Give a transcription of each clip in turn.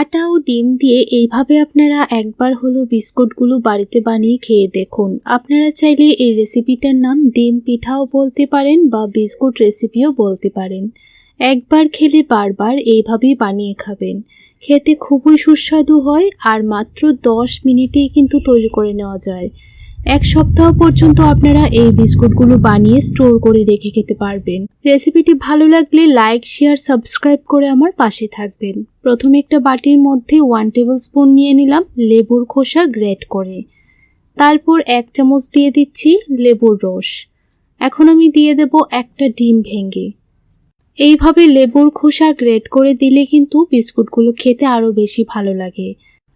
আটা ও ডিম দিয়ে এইভাবে আপনারা একবার হলো বিস্কুটগুলো বাড়িতে বানিয়ে খেয়ে দেখুন। আপনারা চাইলে এই রেসিপিটার নাম ডিম পিঠাও বলতে পারেন বা বিস্কুট রেসিপিও বলতে পারেন। একবার খেলে বারবার এইভাবেই বানিয়ে খাবেন। খেতে খুবই সুস্বাদু হয় আর মাত্র দশ মিনিটেই কিন্তু তৈরি করে নেওয়া যায়। এক সপ্তাহ পর্যন্ত আপনারা এই বিস্কুটগুলো বানিয়ে স্টোর করে রেখে খেতে পারবেন। রেসিপিটি ভালো লাগলে লাইক, শেয়ার, সাবস্ক্রাইব করে আমার পাশে থাকবেন। প্রথমে একটা বাটির মধ্যে ওয়ান টেবিল স্পুন নিয়ে নিলাম লেবুর খোসা গ্রেট করে। তারপর এক চামচ দিয়ে দিচ্ছি লেবুর রস। এখন আমি দিয়ে দেব একটা ডিম ভেঙে। এইভাবে লেবুর খোসা গ্রেট করে দিলে কিন্তু বিস্কুটগুলো খেতে আরও বেশি ভালো লাগে।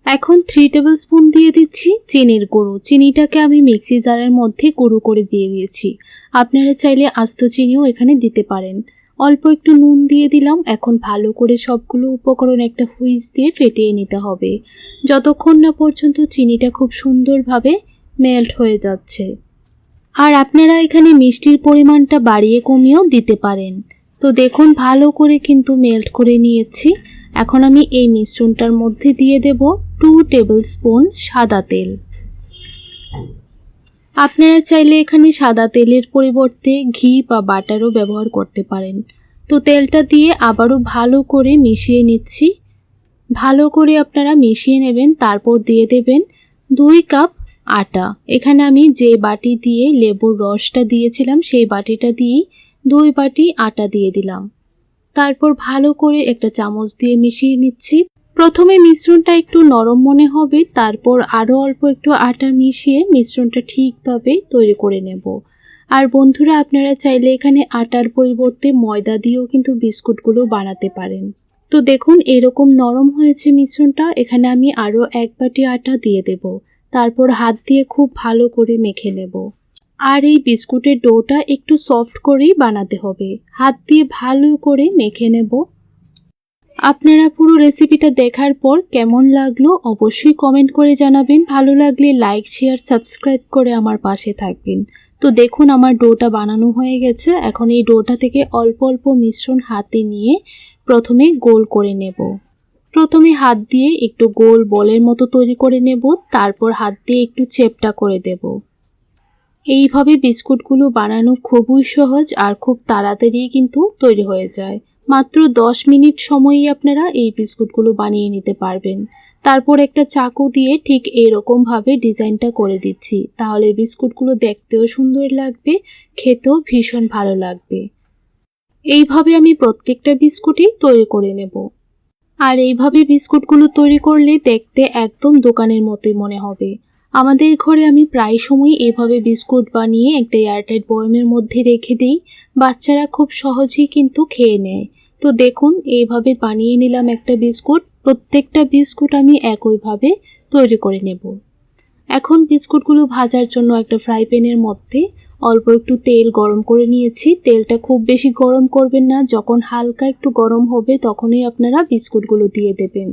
এখন থ্রি টেবিল স্পুন দিয়ে দিচ্ছি চিনির গুঁড়ো। চিনিটাকে আমি মিক্সি জারের মধ্যে গুঁড়ো করে দিয়ে দিয়েছি। আপনারা চাইলে আস্ত চিনিও এখানে দিতে পারেন। অল্প একটু নুন দিয়ে দিলাম। এখন ভালো করে সবগুলো উপকরণ একটা হুইস দিয়ে ফেটিয়ে নিতে হবে। যতক্ষণ না পর্যন্ত চিনিটা খুব সুন্দরভাবে মেল্ট হয়ে যাচ্ছে। আর আপনারা এখানে মিষ্টির পরিমাণটা বাড়িয়ে কমিয়েও দিতে পারেন। তো দেখুন, ভালো করে কিন্তু মেল্ট করে নিয়েছি। এখন আমি এই মিশ্রণটার মধ্যে দিয়ে দেব। টু টেবিল স্পুন সাদা তেল। আপনারা চাইলে এখানে সাদা তেলের পরিবর্তে ঘি বা বাটারও ব্যবহার করতে পারেন। তো তেলটা দিয়ে আবারও ভালো করে মিশিয়ে নিচ্ছি। ভালো করে আপনারা মিশিয়ে নেবেন, তারপর দিয়ে দেবেন দুই কাপ আটা। এখানে আমি যে বাটি দিয়ে লেবুর রসটা দিয়েছিলাম, সেই বাটিটা দিয়েই দুই বাটি আটা দিয়ে দিলাম। তারপর ভালো করে একটা চামচ দিয়ে মিশিয়ে নিচ্ছি। প্রথমে মিশ্রণটা একটু নরম মনে হবে, তারপর আরও অল্প একটু আটা মিশিয়ে মিশ্রণটা ঠিকভাবে তৈরি করে নেব। আর বন্ধুরা, আপনারা চাইলে এখানে আটার পরিবর্তে ময়দা দিয়েও কিন্তু বিস্কুটগুলো বানাতে পারেন। তো দেখুন, এরকম নরম হয়েছে মিশ্রণটা, এখানে আমি আরও এক বাটি আটা দিয়ে দেব। তারপর হাত দিয়ে খুব ভালো করে মেখে নেব। আর এই বিস্কুটের ডোটা একটু সফট করেই বানাতে হবে। হাত দিয়ে ভালো করে মেখে নেব। আপনারা পুরো রেসিপিটা দেখার পর কেমন লাগল অবশ্যই কমেন্ট করে জানাবেন। ভালো লাগলে লাইক শেয়ার সাবস্ক্রাইব করে আমার পাশে থাকবেন। তো দেখুন আমার ডোটা বানানো হয়ে গেছে। এখন এই ডোটা থেকে অল্প অল্প মিশ্রণ হাতে নিয়ে প্রথমে গোল করে নেব। প্রথমে হাত দিয়ে একটু গোল বলের মতো তৈরি করে নেব, তারপর হাত দিয়ে একটু চেপটা করে দেব। এইভাবে বিস্কুটগুলো বানানো খুবই সহজ আর খুব তাড়াতাড়ি কিন্তু তৈরি হয়ে যায়। মাত্র দশ মিনিট সময়ই আপনারা এই বিস্কুটগুলো বানিয়ে নিতে পারবেন। তারপর একটা চাকু দিয়ে ঠিক এরকমভাবে ডিজাইনটা করে দিচ্ছি। তাহলে বিস্কুটগুলো দেখতেও সুন্দর লাগবে, খেতেও ভীষণ ভালো লাগবে। এইভাবে আমি প্রত্যেকটা বিস্কুটই তৈরি করে নেব। আর এইভাবে বিস্কুটগুলো তৈরি করলে দেখতে একদম দোকানের মতোই মনে হবে। আমাদের ঘরে আমি প্রায় সময় এভাবে বিস্কুট বানিয়ে একটা এয়ারটাইট বয়মের মধ্যে রেখে দিই। বাচ্চারা খুব সহজেই কিন্তু খেয়ে নেয়। তো দেখুন, এইভাবে বানিয়ে নিলাম একটা বিস্কুট। প্রত্যেকটা বিস্কুট আমি একইভাবে তৈরি করে নেব। এখন বিস্কুটগুলো ভাজার জন্য একটা ফ্রাই প্যানের মধ্যে অল্প একটু তেল গরম করে নিয়েছি। তেলটা খুব বেশি গরম করবেন না, যখন হালকা একটু গরম হবে তখনই আপনারা বিস্কুটগুলো দিয়ে দেবেন।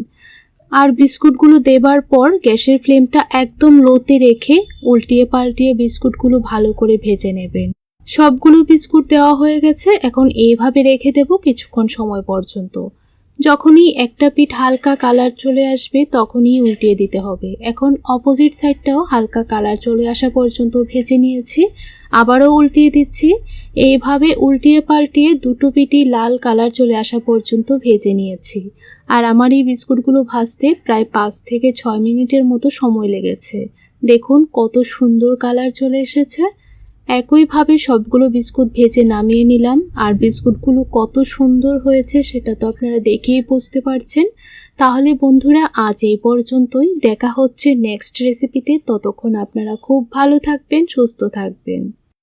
আর বিস্কুটগুলো দেবার পর গ্যাসের ফ্লেমটা একদম লোতে রেখে উল্টিয়ে পাল্টিয়ে বিস্কুটগুলো ভালো করে ভেজে নেবেন। সবগুলো বিস্কুট দেওয়া হয়ে গেছে, এখন এইভাবে রেখে দেব কিছুক্ষণ সময় পর্যন্ত। যখনই একটা পিঠ হালকা কালার চলে আসবে, তখনই উল্টিয়ে দিতে হবে। এখন অপোজিট সাইডটাও হালকা কালার চলে আসা পর্যন্ত ভেজে নিয়েছি, আবারও উল্টিয়ে দিচ্ছি। এইভাবে উল্টিয়ে পাল্টিয়ে দুটো পিঠই লাল কালার চলে আসা পর্যন্ত ভেজে নিয়েছি। আর আমার এই বিস্কুটগুলো ভাজতে প্রায় পাঁচ থেকে ছয় মিনিটের মতো সময় লেগেছে। দেখুন কত সুন্দর কালার চলে এসেছে। একইভাবে সবগুলো বিস্কুট ভেজে নামিয়ে নিলাম। আর বিস্কুটগুলো কত সুন্দর হয়েছে সেটা তো আপনারা দেখেই বুঝতে পারছেন। তাহলে বন্ধুরা, আজ এই পর্যন্তই। দেখা হচ্ছে নেক্সট রেসিপিতে ততক্ষণ আপনারা খুব ভালো থাকবেন, সুস্থ থাকবেন।